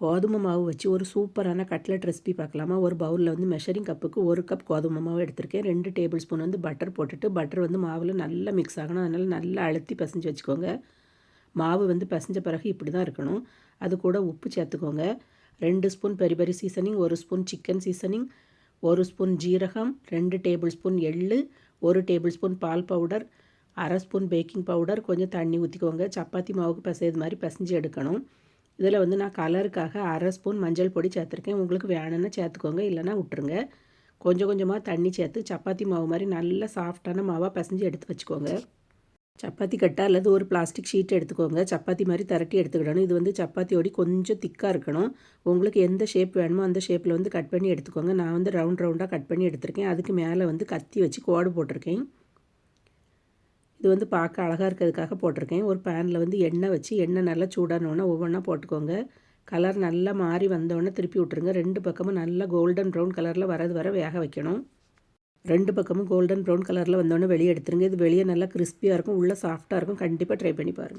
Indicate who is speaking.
Speaker 1: கோதுமை மாவு வச்சு ஒரு சூப்பரான கட்லட் ரெசிபி பார்க்கலாமா? ஒரு பவுலில் வந்து மெஷரிங் கப்புக்கு ஒரு கப் கோதுமை மாவு எடுத்திருக்கேன். ரெண்டு டேபிள் ஸ்பூன் வந்து பட்டர் போட்டுட்டு பட்டர் வந்து மாவில் நல்லா மிக்ஸ் ஆகணும். அதனால் நல்லா அழுத்தி பசைஞ்சு வச்சுக்கோங்க. மாவு வந்து பிசைஞ்ச பிறகு இப்படி தான் இருக்கணும். அது கூட உப்பு சேர்த்துக்கோங்க. ரெண்டு ஸ்பூன் பெரி பெரி சீசனிங் ஒரு ஸ்பூன் சிக்கன் சீசனிங் ஒரு ஸ்பூன் ஜீரகம் ரெண்டு டேபிள் ஸ்பூன் எள்ளு ஒரு டேபிள் ஸ்பூன் பால் பவுடர் அரை ஸ்பூன் பேக்கிங் பவுடர் கொஞ்சம் தண்ணி ஊற்றிக்கோங்க சப்பாத்தி மாவுக்கு பிசைறது மாதிரி பிசைஞ்சு எடுக்கணும். இதில் வந்து நான் கலருக்காக அரை ஸ்பூன் மஞ்சள் பொடி சேர்த்துருக்கேன். உங்களுக்கு வேணும்னா சேர்த்துக்கோங்க இல்லைனா விட்டுருங்க. கொஞ்சம் கொஞ்சமாக தண்ணி சேர்த்து சப்பாத்தி மாவு மாதிரி நல்ல சாஃப்டான மாவாக பிசைஞ்சு எடுத்து வச்சுக்கோங்க. சப்பாத்தி கட்டா அல்லது ஒரு பிளாஸ்டிக் ஷீட் எடுத்துக்கோங்க. சப்பாத்தி மாதிரி திரட்டி எடுத்துக்கிடணும். இது வந்து சப்பாத்தியோடி கொஞ்சம் திக்காக இருக்கணும். உங்களுக்கு எந்த ஷேப் வேணுமோ அந்த ஷேப்பில் வந்து கட் பண்ணி எடுத்துக்கோங்க. நான் வந்து ரவுண்ட் ரவுண்டாக கட் பண்ணி எடுத்திருக்கேன். அதுக்கு மேலே வந்து கத்தி வச்சு கோடு போட்டிருக்கேன். இது வந்து பார்க்க அழகாக இருக்கிறதுக்காக போட்டிருக்கேன். ஒரு பேனில் வந்து எண்ணெய் வச்சு எண்ணெய் நல்லா சூடானோடனே ஒவ்வொன்றா போட்டுக்கோங்க. கலர் நல்லா மாறி வந்தோடனே திருப்பி விட்ருங்க ரெண்டு பக்கமும் நல்லா கோல்டன் ப்ரௌன் கலரில் வரது வர வேக வைக்கணும். ரெண்டு பக்கமும் கோல்டன் ப்ரௌன் கலரில் வந்தோடனே வெளியே எடுத்துருங்க. இது வெளியே நல்லா கிறிஸ்பியாக இருக்கும். உள்ளே சாஃப்ட்டாக இருக்கும். கண்டிப்பாக ட்ரை பண்ணி பாருங்கள்